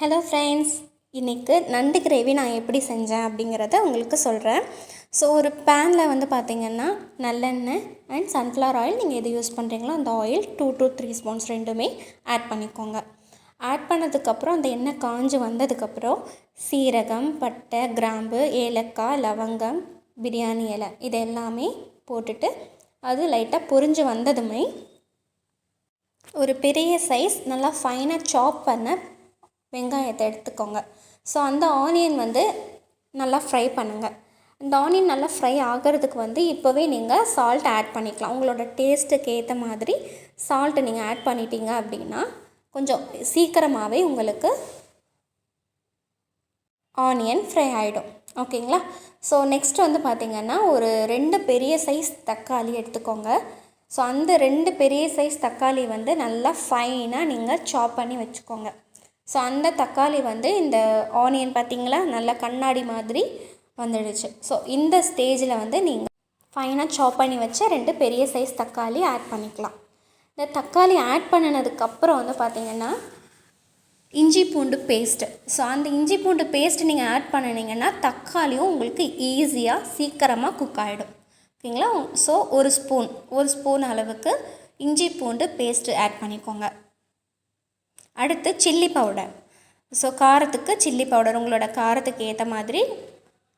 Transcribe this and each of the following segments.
Hello friends இன்றைக்கு நண்டு gravy நான் எப்படி செஞ்சேன் அப்படிங்கிறத உங்களுக்கு சொல்கிறேன் ஸோ ஒரு பேனில் வந்து பார்த்திங்கன்னா நல்லெண்ணெய் அண்ட் சன்ஃப்ளவர் ஆயில் நீங்கள் எது யூஸ் பண்ணுறீங்களோ அந்த oil two two three spoons ரெண்டுமே ஆட் பண்ணிக்கோங்க. ஆட் பண்ணதுக்கப்புறம் அந்த எண்ணெய் காஞ்சு வந்ததுக்கப்புறம் சீரகம் பட்டை கிராம்பு ஏலக்காய் லவங்கம் பிரியாணி இலை இது எல்லாமே போட்டுட்டு அது லைட்டாக பொறிஞ்சு வந்ததுமே ஒரு பெரிய சைஸ் நல்லா ஃபைனாக சாப் பண்ண வெங்காயத்தை எடுத்துக்கோங்க. ஸோ அந்த ஆனியன் வந்து நல்லா ஃப்ரை பண்ணுங்கள் இந்த ஆனியன் நல்லா ஃப்ரை ஆகிறதுக்கு வந்து இப்போவே நீங்கள் சால்ட் ஆட் பண்ணிக்கலாம். உங்களோட டேஸ்ட்டுக்கு ஏற்ற மாதிரி சால்ட்டு நீங்கள் ஆட் பண்ணிட்டீங்க அப்படின்னா கொஞ்சம் சீக்கிரமாகவே உங்களுக்கு ஆனியன் ஃப்ரை ஆகிடும் ஓகேங்களா ஸோ நெக்ஸ்ட் வந்து பார்த்திங்கன்னா ஒரு ரெண்டு பெரிய சைஸ் தக்காளி எடுத்துக்கோங்க. ஸோ அந்த ரெண்டு பெரிய சைஸ் தக்காளி வந்து நல்லா ஃபைனாக நீங்கள் சாப் பண்ணி வச்சுக்கோங்க. ஸோ அந்த தக்காளி வந்து இந்த ஆனியன் பார்த்திங்களா நல்லா கண்ணாடி மாதிரி வந்துடுச்சு. ஸோ இந்த ஸ்டேஜில் வந்து நீங்கள் ஃபைனாக சாப் பண்ணி வச்ச ரெண்டு பெரிய சைஸ் தக்காளி ஆட் பண்ணிக்கலாம். இந்த தக்காளி ஆட் பண்ணினதுக்கப்புறம் வந்து பார்த்திங்கன்னா இஞ்சி பூண்டு பேஸ்ட்டு ஸோ அந்த இஞ்சி பூண்டு பேஸ்ட்டு நீங்கள் ஆட் பண்ணினீங்கன்னா தக்காளியும் உங்களுக்கு ஈஸியாக சீக்கிரமாக குக் ஆகிடும் ஓகேங்களா? ஸோ ஒரு ஸ்பூன் ஒரு ஸ்பூன் அளவுக்கு இஞ்சி பூண்டு பேஸ்ட்டு ஆட் பண்ணிக்கோங்க. அடுத்து சில்லி பவுடர் ஸோ காரத்துக்கு சில்லி பவுடர் உங்களோட காரத்துக்கு ஏற்ற மாதிரி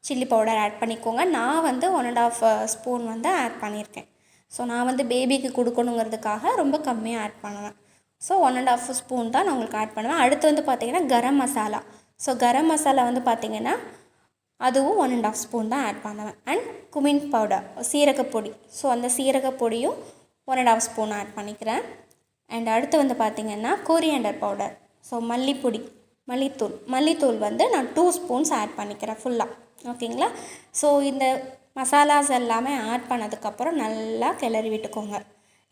சில்லி பவுடர் ஆட் பண்ணிக்கோங்க. நான் வந்து ஒன் அண்ட் ஆஃப் ஸ்பூன் வந்து ஆட் பண்ணியிருக்கேன். ஸோ நான் வந்து பேபிக்கு கொடுக்கணுங்கிறதுக்காக ரொம்ப கம்மியாக ஆட் பண்ணுவேன் so one and half spoon தான் நான் உங்களுக்கு ஆட் பண்ணுவேன். அடுத்து வந்து பார்த்திங்கன்னா கரம் மசாலா. ஸோ கரம் மசாலா வந்து பார்த்திங்கன்னா அதுவும் ஒன் அண்ட் ஆஃப் ஸ்பூன் தான் ஆட் பண்ணுவேன். அண்ட் குமின் பவுடர் சீரகப்பொடி. ஸோ அந்த சீரகப்பொடியும் one and half spoon add பண்ணிக்கிறேன். அண்ட் அடுத்து வந்து பார்த்திங்கன்னா கோரியண்டர் பவுடர் ஸோ மல்லிப்பொடி மல்லித்தூள். மல்லித்தூள் வந்து நான் டூ ஸ்பூன்ஸ் ஆட் பண்ணிக்கிறேன் ஃபுல்லாக ஓகேங்களா ஸோ இந்த மசாலாஸ் எல்லாமே ஆட் பண்ணதுக்கப்புறம் நல்லா கிளறி விட்டுக்கோங்க.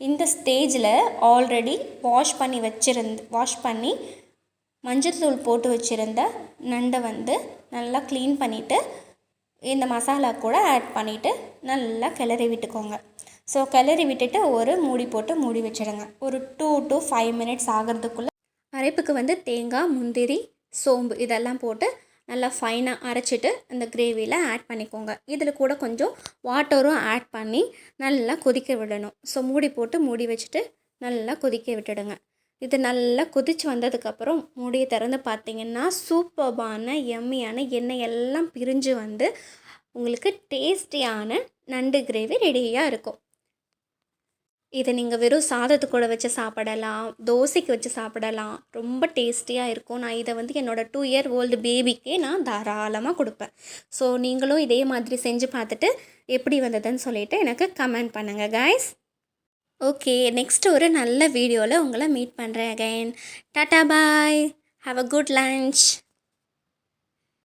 இந்த ஸ்டேஜில் ஆல்ரெடி வாஷ் பண்ணி வச்சுருந்து வாஷ் பண்ணி மஞ்சள்தூள் போட்டு வச்சுருந்த நண்டை வந்து நல்லா க்ளீன் பண்ணிவிட்டு இந்த மசாலா கூட ஆட் பண்ணிவிட்டு நல்லா கிளறி விட்டுக்கோங்க. ஸோ கிளறி விட்டுட்டு ஒரு மூடி போட்டு மூடி வச்சிடுங்க. ஒரு டூ டு ஃபைவ் மினிட்ஸ் ஆகிறதுக்குள்ளே அரைப்புக்கு வந்து தேங்காய் முந்திரி சோம்பு இதெல்லாம் போட்டு நல்லா ஃபைனாக அரைச்சிட்டு அந்த கிரேவியில் ஆட் பண்ணிக்கோங்க. இதில் கூட கொஞ்சம் வாட்டரும் ஆட் பண்ணி நல்லா கொதிக்க விடணும். ஸோ மூடி போட்டு மூடி வச்சுட்டு நல்லா கொதிக்க விட்டுடுங்க. இது நல்லா கொதித்து வந்ததுக்கப்புறம் மூடியை திறந்து பார்த்தீங்கன்னா சூப்பர்பான எம்மியான எண்ணெய் எல்லாம் பிரிஞ்சு வந்து உங்களுக்கு டேஸ்டியான நண்டு கிரேவி ரெடியாக இருக்கும். இதை நீங்கள் வெறும் சாதத்து கூட வச்சு சாப்பிடலாம் தோசைக்கு வச்சு சாப்பிடலாம். ரொம்ப டேஸ்டியாக இருக்கும். நான் இதை வந்து என்னோடய டூ இயர் ஓல்டு பேபிக்கே நான் தாராளமாக கொடுப்பேன். ஸோ நீங்களும் இதே மாதிரி செஞ்சு பார்த்துட்டு எப்படி வந்ததுன்னு சொல்லிவிட்டு எனக்கு கமெண்ட் பண்ணுங்கள் கைஸ் ஓகே நெக்ஸ்ட் ஒரு நல்ல வீடியோவில் உங்களை மீட் பண்ணுறேன் again tata bye have a good lunch